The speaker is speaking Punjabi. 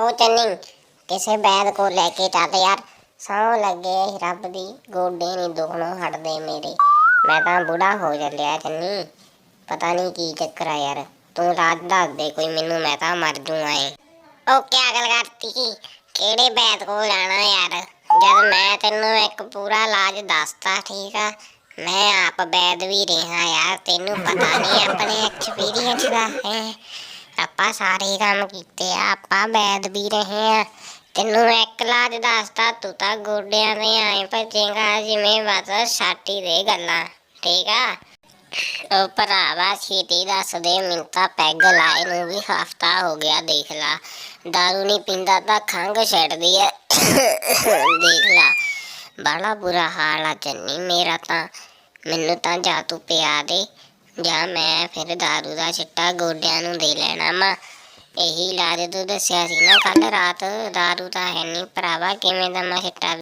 ਉਹ ਚੰਨੀ, ਕਿਸੇ ਬੈਦ ਕੋ ਲੈ ਕੇ ਚੱਲ ਯਾਰ। ਸੌ ਲੱਗੇ ਰੱਬ ਦੀ, ਗੋਡੇ ਨਹੀਂ ਦੁਖਣੋਂ ਹਟਦੇ ਮੇਰੇ। ਮੈਂ ਤਾਂ ਬੁੜਾ ਹੋ ਚੱਲਿਆ ਚੰਨੀ। ਪਤਾ ਨਹੀਂ ਕੀ ਚੱਕਰ ਆ ਯਾਰ। ਤੂੰ ਰਾਜ ਦੱਸ ਦੇ ਕੋਈ ਮੈਨੂੰ, ਮੈਂ ਤਾਂ ਮਰ ਜੂ ਆਏ ਉਹ ਕਿਆ ਗੱਲ ਕਰਤੀ ਕਿਹੜੇ ਬੈਦ ਕੋ ਜਾਣਾ ਯਾਰ? ਜਦ ਮੈਂ ਤੈਨੂੰ ਇੱਕ ਪੂਰਾ ਇਲਾਜ ਦੱਸਤਾ, ਠੀਕ ਆ? ਮੈਂ ਆਪ ਬੈਦ ਵੀ ਰਿਹਾ ਯਾਰ। ਤੈਨੂੰ ਪਤਾ ਨਹੀਂ ਆਪਣੇ ਐਕਸਪੀਰੀਅੰਸ ਦਾ ਹੈ। ਆਪਾਂ ਸਾਰੇ ਕੰਮ ਕੀਤੇ ਆ, ਆਪਾਂ ਬੈਦ ਵੀ ਰਹੇ ਆ। ਤੈਨੂੰ ਇੱਕ ਇਲਾਜ ਦੱਸਤਾ, ਤੂੰ ਤਾਂ ਗੋਡਿਆਂ ਦੇ ਆਏ ਭੱਜੇਗਾ, ਜਿਵੇਂ ਬਸ ਛਾਤੀ ਦੇ ਗੱਲਾਂ, ਠੀਕ ਆ? ਉਹ ਭਰਾਵਾ, ਛੇਤੀ ਦੱਸ ਦੇ, ਮੈਨੂੰ ਤਾਂ ਪੈਗ ਲਾਏ ਨੂੰ ਵੀ ਹਫਤਾ ਹੋ ਗਿਆ, ਦੇਖ ਲਾ। ਦਾਰੂ ਨਹੀਂ ਪੀਂਦਾ ਤਾਂ ਖੰਘ ਛੱਡਦੀ ਐ। ਦੇਖ ਲਾ ਬੜਾ ਬੁਰਾ ਹਾਲ ਆ ਚੰਨੀ, ਮੇਰਾ ਤਾਂ। ਮੈਨੂੰ ਤਾਂ ਜਾ ਤੂੰ ਪਿਆ ਦੇ। ਜਾਂ ਮੈਂ ਫਿਰ ਦਾਰੂ ਦਾ ਛਿੱਟਾ ਗੋਡਿਆਂ ਨੂੰ ਦੇ ਲੈਣਾ ਮਾ। ਇਹੀ ਇਲਾਜ ਤੂੰ ਦੱਸਿਆ ਸੀ ਨਾ ਕੱਲ ਰਾਤ ਦਾਰੂ ਤਾਂ ਹੈ ਨਹੀਂ ਭਰਾਵਾ ਕਿਵੇਂ ਦਾ ਮੈਂ ਛਿੱਟਾ